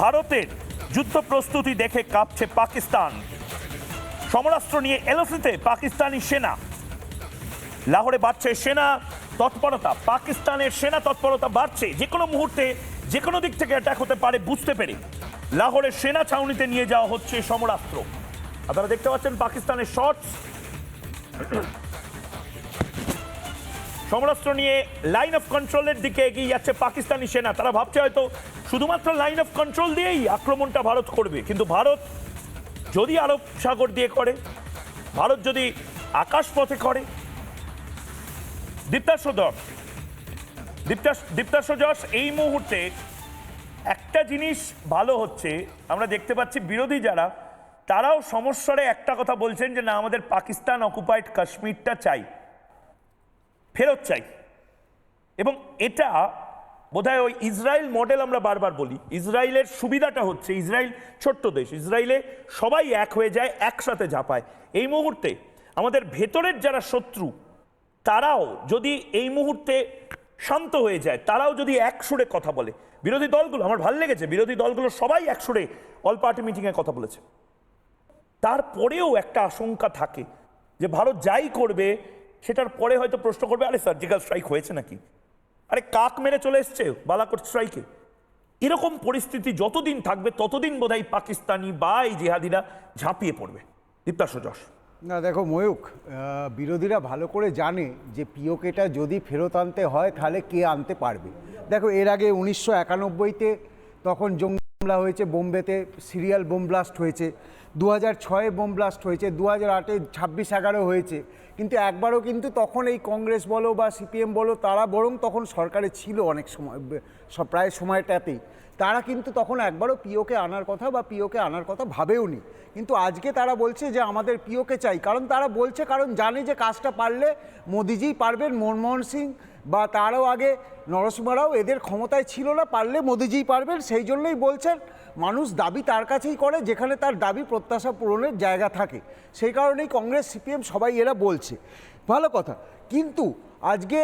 ভারতের যুদ্ধ প্রস্তুতি দেখে কাঁপছে পাকিস্তান। সমরাস্ত্র নিয়ে এলওসিতে পাকিস্তানি সেনা। লাহোরে বাড়ছে সেনা তৎপরতা, পাকিস্তানের সেনা তৎপরতা বাড়ছে। যে কোনো মুহূর্তে যে কোনো দিক থেকে অ্যাটাক হতে পারে বুঝতে পেরে। লাহোরের সেনা ছাউনিতে নিয়ে যাওয়া হচ্ছে সমরাস্ত্র। আপনারা দেখতে পাচ্ছেন পাকিস্তানের শর্টস সমরাস্ত্র নিয়ে লাইন অফ কন্ট্রোলের দিকে এগিয়ে যাচ্ছে পাকিস্তানি সেনা। তারা ভাবছে হয়তো শুধুমাত্র লাইন অফ কন্ট্রোল দিয়েই আক্রমণটা ভারত করবে। কিন্তু ভারত যদি আরব সাগর দিয়ে করে, ভারত যদি আকাশ পথে করে যশ দীপ্তাস- দীপ্তাশ্ব এই মুহূর্তে একটা জিনিস ভালো হচ্ছে, আমরা দেখতে পাচ্ছি বিরোধী যারা, তারাও সমস্যারে একটা কথা বলছেন যে, না, আমাদের পাকিস্তান অকুপাইড কাশ্মীরটা চাই। ফেরত চাই। এবং এটা বোধহয় ওই ইসরায়েল মডেল আমরা বারবার বলি। ইসরায়েলের সুবিধাটা হচ্ছে ইসরায়েল ছোট্ট দেশ। ইসরায়েলে সবাই এক হয়ে যায়, একসাথে ঝাঁপায়। এই মুহূর্তে আমাদের ভেতরের যারা শত্রু, তারাও যদি এই মুহূর্তে শান্ত হয়ে যায়, তারাও যদি এক সুরে কথা বলে। বিরোধী দলগুলো, আমার ভালো লেগেছে, বিরোধী দলগুলো সবাই এক সুরে অল পার্টি মিটিংয়ে কথা বলেছে। তারপরেও একটা আশঙ্কা থাকে যে ভারত যাই করবে সেটার পরে হয়তো প্রশ্ন করবে, আরে সার্জিক্যাল স্ট্রাইক হয়েছে নাকি? আরে কাক মেরে চলে এসছে, বালাকোট স্ট্রাইকে এরকম পরিস্থিতি যতদিন থাকবে, ততদিন বোধহয় পাকিস্তানি বা এই জেহাদিরা ঝাঁপিয়ে পড়বে। দীপ্তাশ যশ না, দেখো ময়ূক বিরোধীরা ভালো করে জানে যে পিওকেটা যদি ফেরত আনতে হয়, তাহলে কে আনতে পারবে? দেখো, এর আগে উনিশশো একানব্বইতে তখন জঙ্গি হামলা হয়েছে বোম্বেতে, সিরিয়াল বোম ব্লাস্ট হয়েছে। দু হাজার ছয়ে বোম ব্লাস্ট হয়েছে দু হাজার আটে ছাব্বিশ এগারো হয়েছে। কিন্তু একবারও কিন্তু তখন এই কংগ্রেস বলো বা সিপিএম বলো, তারা বরং তখন সরকারে ছিল অনেক সময় প্রায় সময়টাতেই। তারা কিন্তু তখন একবারও পিওকে আনার কথা বা পিওকে আনার কথা ভাবেওনি কিন্তু আজকে তারা বলছে যে আমাদের পিওকে চাই, কারণ তারা বলছে, কারণ জানে যে কাজটা পারলে মোদিজিই পারবেন, মনমোহন সিং বা তারও আগে নরসিংহ এদের ক্ষমতায় ছিল না, পারলে মোদিজিই পারবেন, সেই জন্যই বলছেন। মানুষ দাবি তার কাছেই করে, যেখানে তার দাবি প্রত্যাশা পূরণের জায়গা থাকে। সেই কারণেই কংগ্রেস, সিপিএম সবাই এরা বলছে। ভালো কথা। কিন্তু আজকে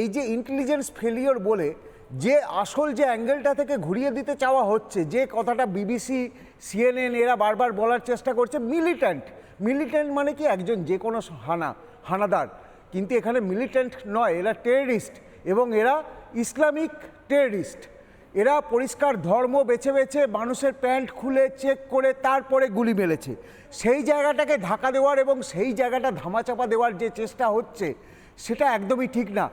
এই যে ইন্টেলিজেন্স ফেলিওর বলে, যে আসল যে অ্যাঙ্গেলটা থেকে ঘুরিয়ে দিতে চাওয়া হচ্ছে, যে কথাটা বিবিসি সিএনএন এরা বারবার বলার চেষ্টা করছে মিলিট্যান্ট মিলিট্যান্ট মানে কি? একজন যে কোনো হানা, হানাদার। কিন্তু এখানে মিলিট্যান্ট নয়, এরা টেররিস্ট এবং এরা ইসলামিক টেররিস্ট এরা পরিষ্কার ধর্ম বেছে বেছে মানুষের প্যান্ট খুলে চেক করে তারপরে গুলি মেলেছে সেই জায়গাটাকে ঢাকা দেওয়ার এবং সেই জায়গাটা ধামাচাপা দেওয়ার যে চেষ্টা হচ্ছে, সেটা একদমই ঠিক না।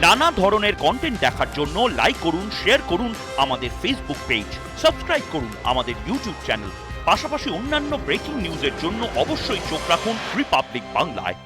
নানা ধরনের কন্টেন্ট দেখার জন্য লাইক করুন শেয়ার করুন আমাদের ফেসবুক পেজ সাবস্ক্রাইব করুন আমাদের ইউটিউব চ্যানেল পাশাপাশি অন্যান্য ব্রেকিং নিউজের জন্য অবশ্যই চোখ রাখুন রিপাবলিক বাংলায়